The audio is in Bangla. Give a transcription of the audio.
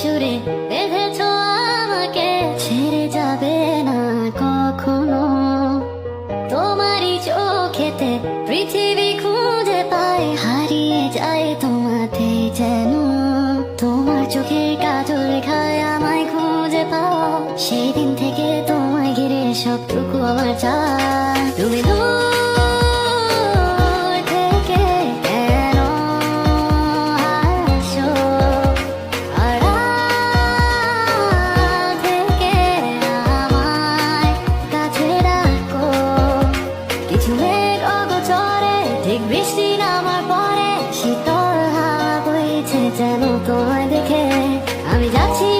সুরে বেঁধেছ আমাকে, ছেড়ে যাবে না কখনো। তোমারই চোখেতে পৃথিবী খুঁজে পায় হারিয়ে যায় তোমাতে যেন। তোমার চোখে কাজল খায় আমায় খুঁজে পাও, সেদিন থেকে তোমায় ঘিরে সবটুকু আমার চা তুমি বৃষ্টির আমার পরে শীতল হাওয়া বইছে যেন তোমায় দেখে আমি যাচ্ছি